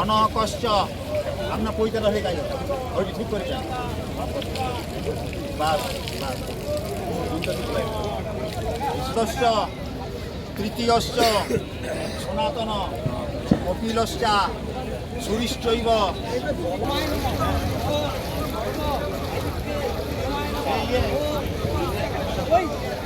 ঘনকশ্চ আপনার পৈতাটা হয়ে গেল। ওইটি ঠিক করেছেন। বাস বাস। বিশ্বস্য তৃতীয়শ্চ, সনাতন, কপিলশ্চা সুরিশ্চৈব দক্ষিণ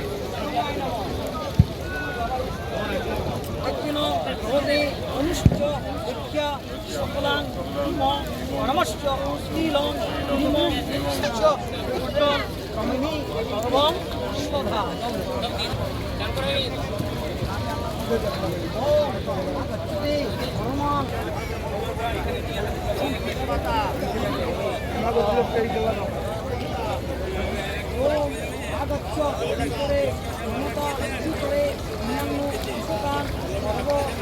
সকলাং হিম পরমশ্চ, নীলং হিম সচ প্রমিনি এবং শোভা ওম আগচ্ছ করে মমতা করে অন্যান্য উপকার সর্ব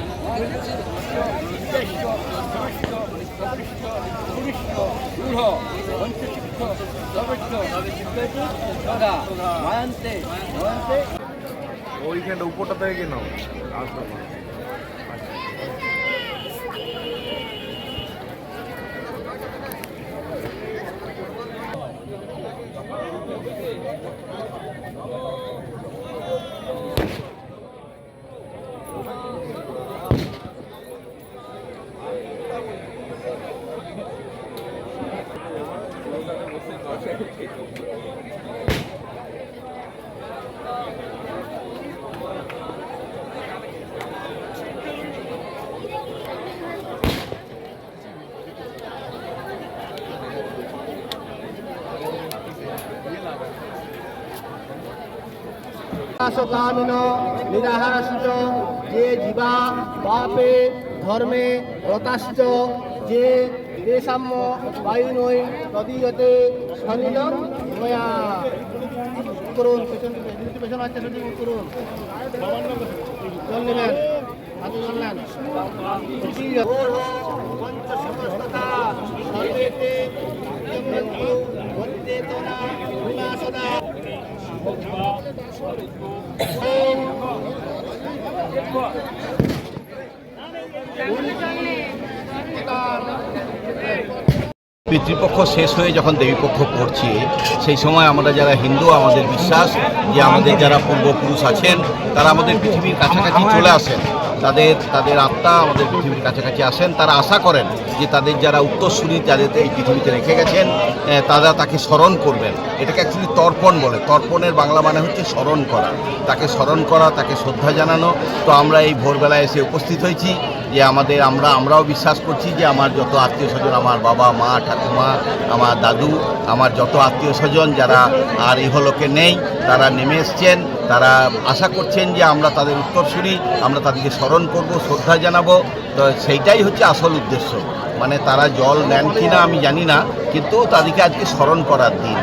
ওইখানটা উপরটা থেকে কেন আসবে না। কামিন নিরাহারশ্চ যে জীবা পাপে ধর্মে রতাশ্চ যে তেসাম্য বায়ুনৈ তদীয়তে সনিলম সর্বেতে পিতৃপক্ষ শেষ হয়ে যখন দেবীপক্ষ পড়ছে সেই সময় আমরা যারা হিন্দু, আমাদের বিশ্বাস যে আমাদের যারা পূর্বপুরুষ আছেন, তারা আমাদের পৃথিবীর কাছাকাছি চলে আসেন। তাদের তাদের আত্মা আমাদের পৃথিবীর কাছাকাছি আসেন, তারা আশা করেন যে তাদের যারা উত্তরসূরি যাদের এই পৃথিবীতে রেখে গেছেন তারা তাকে স্মরণ করবেন। এটাকে অ্যাকচুয়ালি তর্পণ বলে। তর্পণের বাংলা মানে হচ্ছে স্মরণ করা। তাকে স্মরণ করা, তাকে শ্রদ্ধা জানানো। তো আমরা এই ভোরবেলায় এসে উপস্থিত হয়েছি যে আমাদের আমরা, আমরাও বিশ্বাস করছি যে আমার যত আত্মীয় স্বজন, আমার বাবা, মা, ঠাকুমা, আমার দাদু, আমার যত আত্মীয় স্বজন যারা আর ইহলোকে নেই, তারা নেমে এসছেন। তারা আশা করছেন যে আমরা তাদের উত্তরসূরি আমরা তাদেরকে স্মরণ করব শ্রদ্ধা জানাব। তো সেইটাই হচ্ছে আসল উদ্দেশ্য। মানে তারা জল নেন কিনা আমি জানি না কিন্তু তাদেরকে আজকে স্মরণ করার দিন।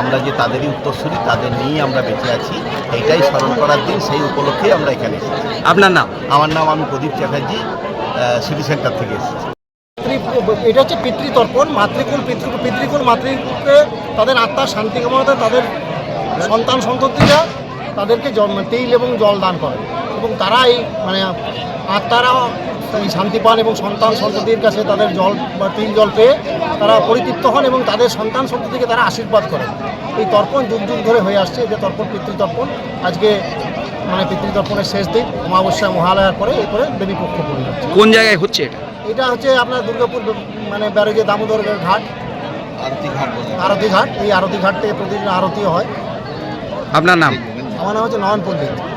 আমরা যে তাদেরই উত্তরসূরি তাদের নিয়েই আমরা বেঁচে আছি। এইটাই স্মরণ করার দিন সেই উপলক্ষেই আমরা এখানে এসেছি। আপনার নাম? আমার নাম আমি প্রদীপ চ্যাটার্জি সিটি সেন্টার থেকে এসেছি। এটা হচ্ছে পিতৃতর্পণ মাতৃকুল পিতৃ পিতৃকুল মাতৃকে তাদের আত্মার শান্তি কামনাতে তাদের সন্তান সন্ততিরা তাদেরকে জল তেল এবং জল দান করে। এবং তারাই মানে আত্মারা এই শান্তি পান এবং সন্তান সন্ততির কাছে তাদের জল বা তিল জল পেয়ে তারা পরিতৃপ্ত হন এবং তাদের সন্তান সন্ততিকে তারা আশীর্বাদ করেন। এই তর্পণ যুগ যুগ ধরে হয়ে আসছে। যে তর্পণ পিতৃতর্পণ আজকে মানে পিতৃতর্পণের শেষ দিন অমাবস্যা মহালয়ার পরে এরপরে দেবী পক্ষ পড়ে যাচ্ছে। কোন জায়গায় হচ্ছে এটা? এটা হচ্ছে আপনার দুর্গাপুর মানে ব্যারেজে দামোদর ঘাট। আরতি ঘাট আরতি ঘাট এই আরতি ঘাট থেকে প্রতিদিন আরতি হয়। আপনার নাম? আমার নাম হচ্ছে নয়ন পণ্ডিত।